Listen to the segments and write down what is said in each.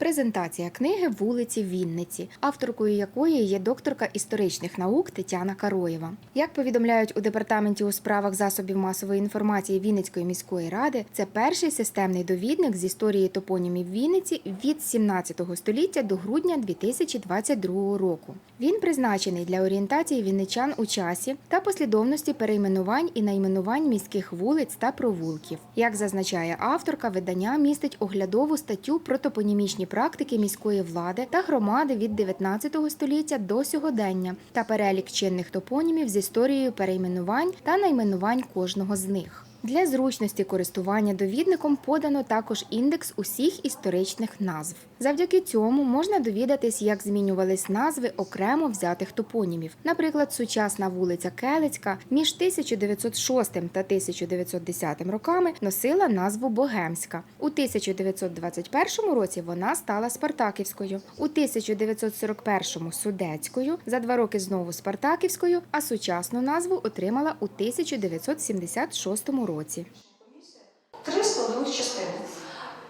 Презентація книги Вулиці Вінниці, авторкою якої є докторка історичних наук Тетяна Кароєва. Як повідомляють у департаменті у справах засобів масової інформації Вінницької міської ради, це перший системний довідник з історії топонімів Вінниці від 17 століття до грудня 2022 року. Він призначений для орієнтації вінничан у часі та послідовності перейменувань і найменувань міських вулиць та провулків. Як зазначає авторка, видання містить оглядову статтю про топонімічні практики міської влади та громади від 19 століття до сьогодення та перелік чинних топонімів з історією перейменувань та найменувань кожного з них. Для зручності користування довідником подано також індекс усіх історичних назв. Завдяки цьому можна довідатись, як змінювались назви окремо взятих топонімів. Наприклад, сучасна вулиця Келицька між 1906 та 1910 роками носила назву Богемська. У 1921 році вона стала Спартаківською, у 1941 Судецькою, за два роки знову Спартаківською, а сучасну назву отримала у 1976 році. Три складових частини.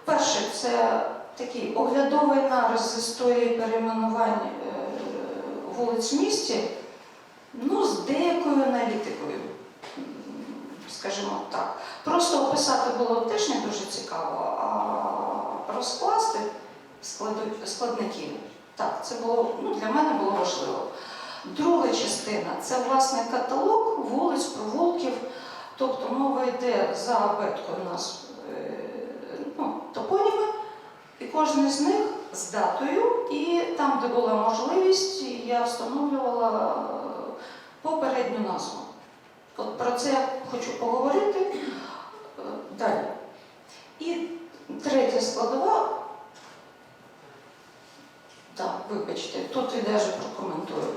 Перше це такий оглядовий нарис з історії перейменувань е, вулиць в місті, ну, з деякою аналітикою, скажімо так. Просто описати було теж не дуже цікаво, а розкласти складників. Так, це було ну, для мене було важливо. Друга частина це власне каталог вулиць, провулків. Тобто мова йде за абеткою у нас е, ну, топоніми, і кожен з них з датою, і там, де була можливість, я встановлювала попередню назву. От про це хочу поговорити далі. І третя складова, так, вибачте, тут і навіть прокоментую.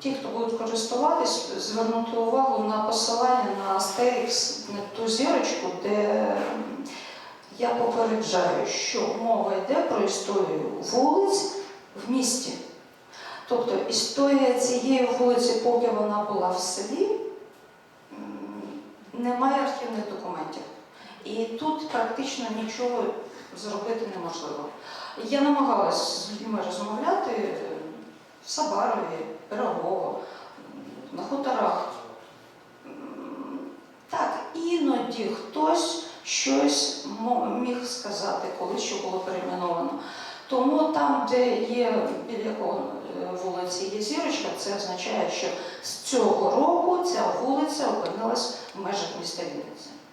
Ті, хто будуть користуватись, звернути увагу на посилання на Asterix, на ту зірочку, де я попереджаю, що мова йде про історію вулиць в місті. Тобто історія цієї вулиці, поки вона була в селі, немає архівних документів. І тут практично нічого зробити неможливо. Я намагалась з людьми розмовляти в Сабарові, Пирогово, на хуторах. Так, іноді хтось щось міг сказати, коли що було перейменовано. Тому там, де є біля е, вулиці є зірочка, це означає, що з цього року ця вулиця опинилась в межах міста Вінниці.